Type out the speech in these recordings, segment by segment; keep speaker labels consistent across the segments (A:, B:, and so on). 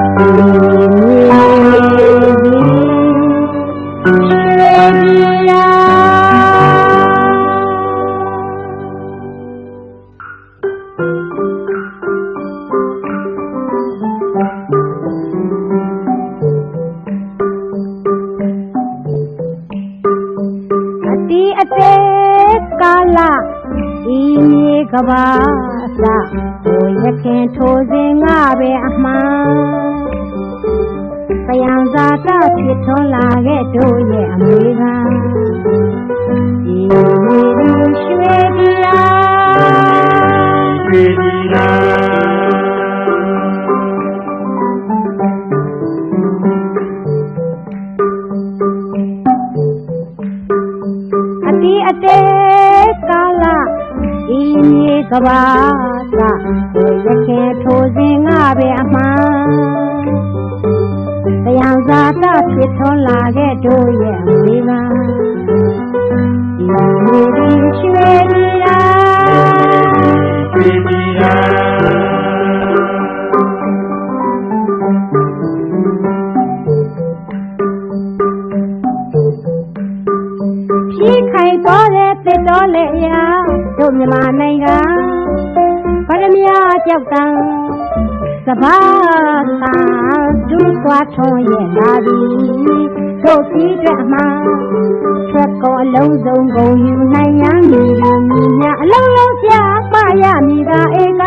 A: အတီအတဲကာလဤကဘာသာကိုရခင်ထိုးစဉ်ငါပဲအမှန် ပယံဇာတဖြစ်ထွန်းလာခဲ့တို့ရဲ့အမေကဒီမေဒီရွှေဒီယာ
B: ရွှေဒီလာ
A: အတီအတဲကာလဤကဘာသာကိုရခင်ထိုးစဉ်ငါပဲအမှန်တရားဇာ တဖြစ်ထွန်းလာခဲ့တို့ရဲ့အမေကဒီမေဒီရွှေဒီယာ
B: ရွှေဒီလာ
A: ဖြီးခိုင်တော်တဲ့တစ်တော်လက်ရာတို့မြန်မာနိုင်ငံဗရမယကြောက်တံ စဘာသာဒူကွာထုံးရဲ့လာသည်တို့ပြီးတဲ့အမှန်ချက်ကောအလုံးစုံကုန်ယူနိုင်ရမည်လူမြအလုံးလုံးပြပါရမည်ကဧက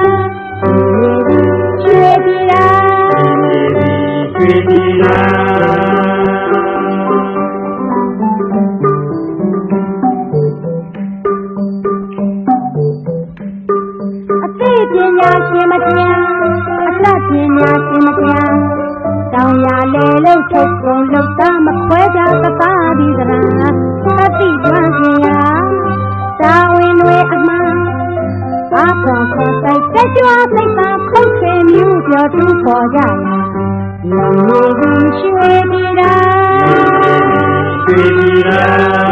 A: ရွှေပြည်ရာ
B: ရွှေဒီလာ
A: အသိပညာရှင်မတရား လို့ထုတ်ကုန်လောက်သားမခွဲကြသသားဒီသလားအသိကျွမ်းရှင်ရာတာဝန်တွေအမှန်အပေါ်ခေါ်ဆိုင်တက်ကြွစိတ်သာခုတ်ထွေမျိုးပြောသူပေါ်ကြရာလူမျိုးရွှေပြည်ရာ
B: ရွှေဒီလာ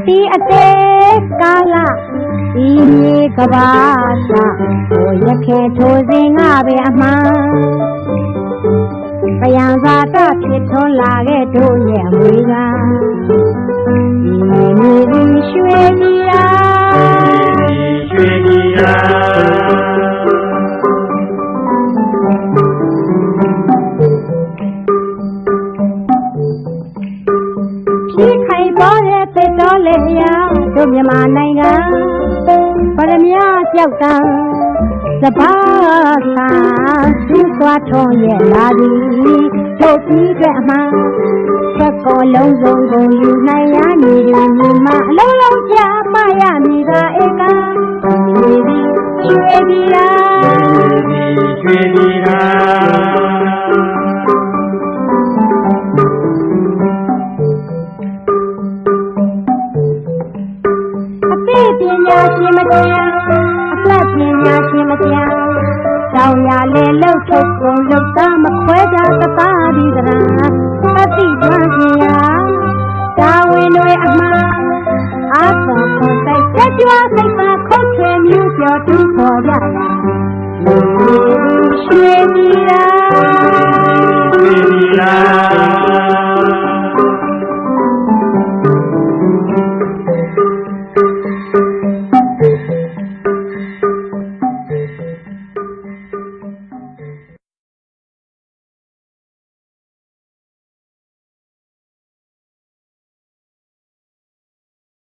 A: အတီအတဲကာလဒီမြေကဘာသာကိုရခဲထိုးစဉ်ငါပဲအ လေးရာတို့မြန်မာနိုင်ငံပရမယကြောက်တံစဘာသာသူသွားထုံးရဲ့လာသည်တို့ပြီးတဲ့အမှန်ချက်ကောလုံးစုံကုန်ယူနိုင်ရမည် ပညာရှင်မတရားအသက်ပညာရှင်မတရားတောင်ရလေလှုပ်ထုတ်ကုန်လှုပ်သားမခွဲကြသသားဒီသလားအသိကျွမ်းရှင်ရာတာဝန်တွေအမှန်အာသောကိုတိုက်တက်ကြွစိတ်ပါခုတ်ထွေမျိုးပြောသူခေါ်ကြရာရွှေပြည်ရာ
B: ရွှေဒီလာ